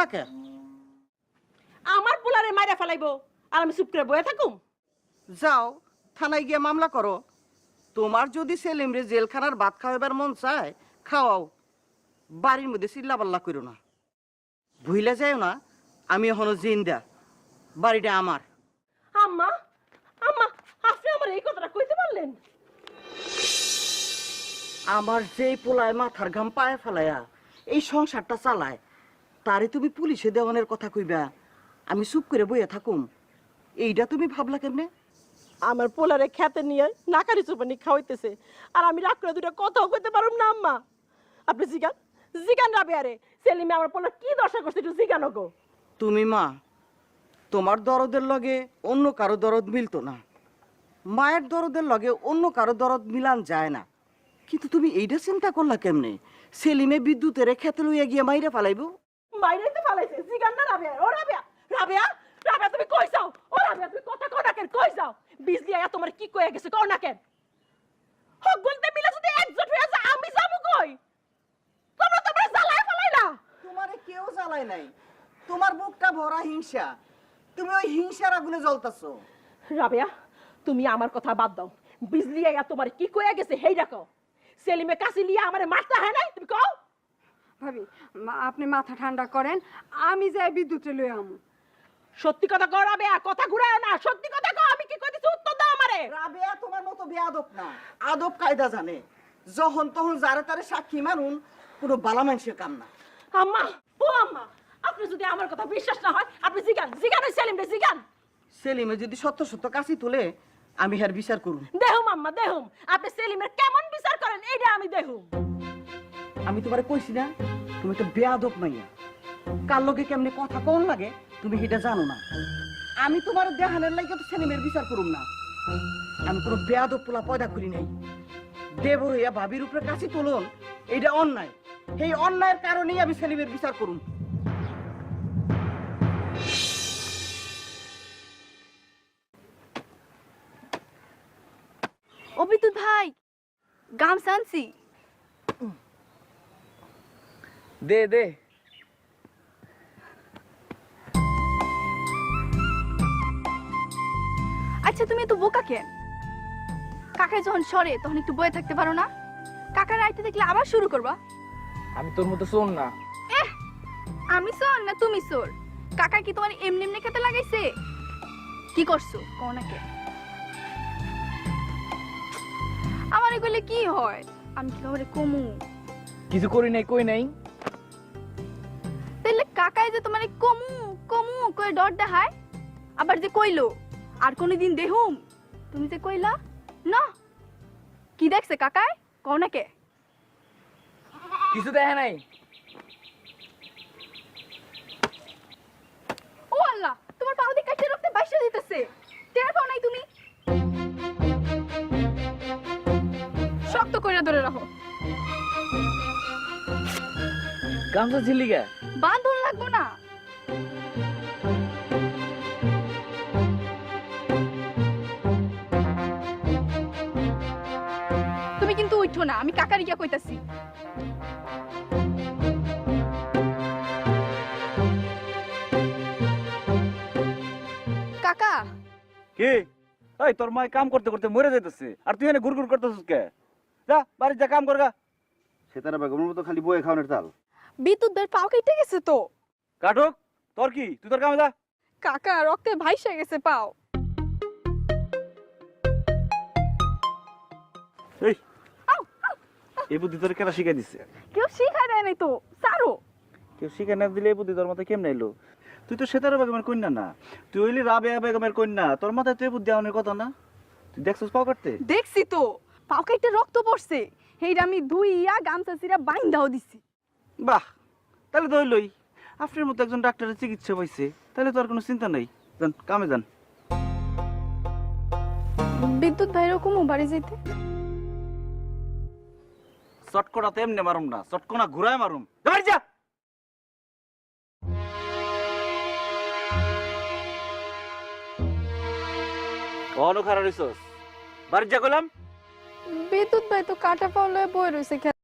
না কে আমার পোলারে মাইরা ফেলাইবো আর আমি চুপ করে বয়ে থাকুম। যাও থানায় গিয়ে মামলা করো। তোমার যদি সেলিমরে জেলখানার ভাত খাওয়াবার মন চায় খাওয়াও। বাড়ির মধ্যে করো না। ভুইলা যায় না আমি এখনও জিন্দা। বাড়িটা আমার। আম্মা আম্মা আপনি আমার এই কথাটা কইতে পারলেন? আমার যেই পোলায় মাথার ঘাম পায়ে ফেলায়া এই সংসারটা চালায় তারে তুমি পুলিশে দেওয়ানের কথা কইবা। আমি চুপ করে বইয়া থাকুম। এইটা তুমি ভাবলা কেমনে? আমার পোলারে খেতে নিয়ে নাকারি চুপানি খাওয়াইতেছে। আর আমি রাগ করে দুটো কথাও কইতে পারুম না আম্মা। আপনি জিগান জিগান রাবে আরে সেলিমে আমার পোলার কি দশা করছে একটু জিগানো গো তুমি মা তোমার দরদের লগে অন্য কারও দরদ মিলতো না। মায়ের দরদের লগে অন্য কারও দরদ মিলান যায় না। কিন্তু তুমি এইটা চিন্তা করলা কেমনে? সেলিমে বিদ্যুতের খেতে লইয়া গিয়ে মাইরা ফালাইবো? বাইরে তো ফালাইছে জিগান না ও রাবেয়া রাবেয়া রাবেয়া তুমি কই যাও? ও রাবেয়া তুমি কথা কও না কেন কই যাও? বিজলি আয়া তোমার কি কইয়া গেছে কও না কেন? হক বলতে মিলে যদি একজোট হয়ে যায় আমি যাব কই? তোমরা তোমরা জ্বালায় ফেলাইলা? তোমারে কেউ জ্বালায় নাই। তোমার বুকটা ভরা হিংসা। তুমি ওই হিংসার আগুনে জ্বলতাছো। রাবেয়া তুমি আমার কথা বাদ দাও। বিজলি আয়া তোমার কি কইয়া গেছে হেই রাখো সেলিমে কাছে লিয়া আমারে মারতে হয় নাই তুমি কও? ভাবি আপনি মাথা ঠান্ডা করেন আমি যাই বিদ্যুতে লই আমু। সত্যি কথা কও রাবেয়া কথা ঘুরায় না সত্যি কথা কও আমি কি কইতেছি? উত্তর দাও আমারে। রাবেয়া তোমার মতো বেয়াদব না। আদব কায়দা জানে। যখন তখন যারে তারে সাক্ষী মারুন কোনো বালা মানুষের কাম না। আম্মা ও আম্মা আপনি যদি আমার কথা বিশ্বাস না হয় আপনি জিগান জিগান ওই সেলিম রে জিগান। সেলিমে যদি সত্য সত্য কাশি তোলে আমি হার বিচার করুন দেহুম আম্মা দেহুম। আপনি সেলিমের কেমন বিচার করেন এইটা আমি দেহুম। আমি তোমারে কইছি না, তুমি তো বেয়াদব মাইয়া। কার লগে কেমনে কথা কোন লাগে, তুমি সেটা জানো না। আমি তোমার দেহানের লাগে তো সেলিমের বিচার করুম না। আমি কোনো বেয়াদব পোলা পয়দা করি নাই। দেবর হইয়া ভাবির উপরে কাছে তুলন, এইটা অন্যায়। সেই অন্যায়ের কারণেই আমি সেলিমের বিচার করুম। ও ভাই, গামছা আনছি। দে দে। আচ্ছা তুমি তো বোকা কেন? কাকাই যখন সরে তখন একটু বয়ে থাকতে পারো না? কাকার আইতে দেখলে আবার শুরু করবা। আমি তোর মতো শোন না। আমি সোর না তুমি সোর কাকা কি তোমার এমনি এমনি খেতে লাগাইছে? কি করছ? কও না কে? আমার এগুলো কি হয়? আমি কি খবরে কমু? কিছু করি নাই কই নাই? যে তোমার কমু কমু কয়ে ডর দেখায় আবার যে কইলো আর কোনদিন দেহুম? তুমি যে কইলা না। কি দেখছে কাকাই? কও না কে? কিছু দেখে নাই? ও আল্লাহ তোমার পাও দিয়ে কাটতে রক্তে বাইসা দিতেছে। টের পাও নাই তুমি? শক্ত করে ধরে রাখো। গামছা ছিলি গে বাঁধন লাগবো না। তুমি কিন্তু উঠো না আমি কাকারি গিয়া কইতাছি। কাকা। কি? এই তোর মায় কাম করতে করতে মরে যাইতেছে। আর তুই এনে গুড়গুড় করতেছিস কে? যা বাড়িতে যা কাম করগা সেতারা বেগমের মতো খালি বয়ে খাওয়ানোর তাল। বিদ্যুৎ বের পাও কেটে গেছে তো। কাটুক তোর কি? তুই তোর কামে যা। কাকা রক্তে ভাইসা গেছে পাও। এই এই বুদ্ধি তোর কেনা শিখাই দিছে? কেউ শিখায় দেয় নাই তো সারো। কেউ শিখাই না দিলে এই বুদ্ধি তোর মাথায় কেমন এলো? তুই তো সেতারা বেগমের কন্যা না। তুই হইলি রাবেয়া বেগমের কন্যা। তোর মাথায় তো এই বুদ্ধি আনার কথা না? তুই দেখছিস পাও কাটতে? দেখছি তো পাও কেটে রক্ত পড়ছে। সেইটা আমি ধুইয়া গামছা চিরা বাইন্দাও দিছি। বাহ তাহলে তো হইলই। আপনার মতো একজন ডাক্তারের চিকিৎসা পাইছে তাহলে তো আর কোনো চিন্তা নাই। যান কামে যান। বিদ্যুৎ ভাই রকম বাড়ি যেতে চটকটা এমনি মারুম না চটকনা ঘুরায় মারুম। যা বাড়ি যা! অনখারা রইছস। বাড়ি যা কইলাম। বিদ্যুৎ ভাই তো কাটা পাওয়া বই রয়েছে